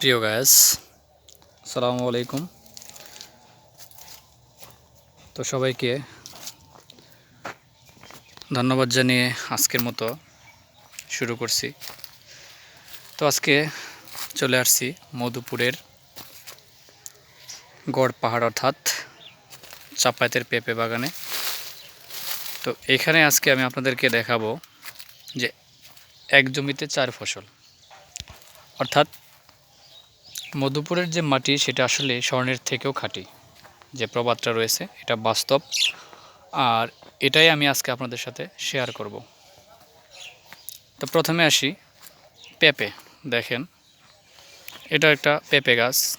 প্রিয় গায়াস সালামু আলাইকুম। তো সবাইকে ধন্যবাদ জানিয়ে আজকের মতো শুরু করছি। তো আজকে চলে আসছি মধুপুরের গড় পাহাড় অর্থাৎ চাপাতের পেঁপে বাগানে। তো এখানে আজকে আমি আপনাদেরকে দেখাবো যে এক জমিতে চার ফসল, অর্থাৎ মধুপুরের যে মাটি, সেটা আসলে স্বর্ণের থেকেও খাঁটি। যে প্রবাদটা রয়েছে, এটা বাস্তব। আর এটাই আমি আজকে আপনাদের সাথে শেয়ার করব। তো প্রথমে আসি পেঁপে, দেখেন। এটা একটা পেঁপে গাছ।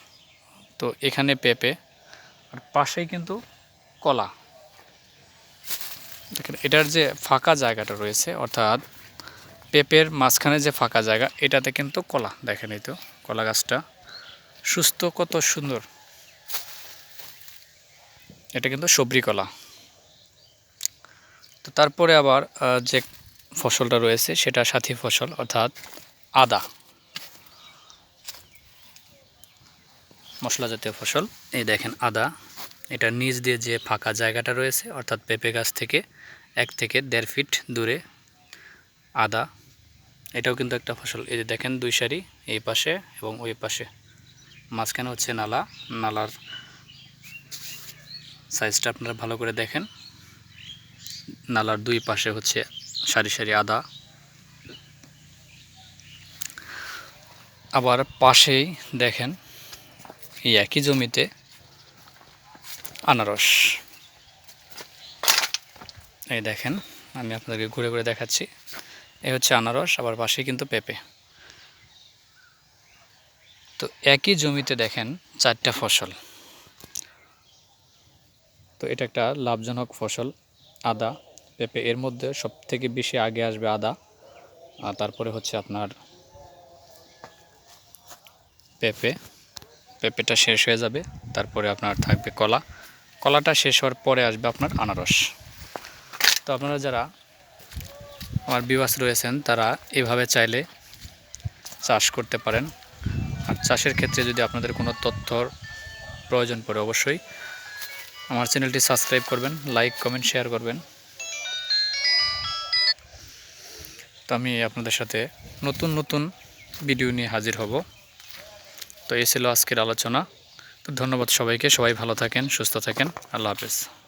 তো এখানে পেঁপে, আর পাশেই কিন্তু কলা। দেখেন, এটার যে ফাঁকা জায়গাটা রয়েছে, অর্থাৎ পেঁপের মাঝখানে যে ফাঁকা জায়গা, এটাতে কিন্তু কলা, দেখেন এই তো, কলা গাছটা। সুস্থ, কত সুন্দর। এটা কিন্তু সবরি কলা। তো তারপরে আবার যে ফসলটা রয়েছে সেটা সাথী ফসল, অর্থাৎ আদা। মশলা জাতীয় ফসল। এই দেখেন আদা। এটা নিচ দিয়ে যে ফাঁকা জায়গাটা রয়েছে, অর্থাৎ পেঁপে গাছ থেকে এক থেকে দেড় ফিট দূরে আদা। এটাও কিন্তু একটা ফসল। এই যে দেখেন দুই সারি, এই পাশে এবং ওই পাশে। মাঝখানে হচ্ছে নালা। নালার সাইজটা আপনারা ভালো করে দেখেন। নালার দুই পাশে হচ্ছে সারি সারি আদা। আবার পাশেই দেখেন এই একই জমিতে আনারস। এই দেখেন, আমি আপনাদেরকে ঘুরে ঘুরে দেখাচ্ছি। এই হচ্ছে আনারস, আবার পাশেই কিন্তু পেঁপে। তো একই জমিতে দেখেন চারটা ফসল। তো এটা একটা লাভজনক ফসল, আদা, পেঁপে, এর মধ্যে সব থেকে বেশি আগে আসবে আদা, আর তারপরে হচ্ছে আপনার পেঁপে। পেঁপেটা শেষ হয়ে যাবে, তারপরে আপনার থাকবে কলা। কলাটা শেষ হওয়ার পরে আসবে আপনার আনারস। তো আপনারা যারা আমার বিবাস রয়েছেন, তারা এভাবে চাইলে চাষ করতে পারেন। চাষের ক্ষেত্রে যদি আপনাদের কোনো তথ্যর প্রয়োজন পড়ে অবশ্যই আমার চ্যানেলটি সাবস্ক্রাইব করবেন, লাইক, কমেন্ট, শেয়ার করবেন। তো আমি আপনাদের সাথে নতুন নতুন ভিডিও নিয়ে হাজির হব। তো এই ছিল আজকের আলোচনা। তো ধন্যবাদ সবাইকে। সবাই ভালো থাকেন, সুস্থ থাকেন। আল্লাহ হাফেজ।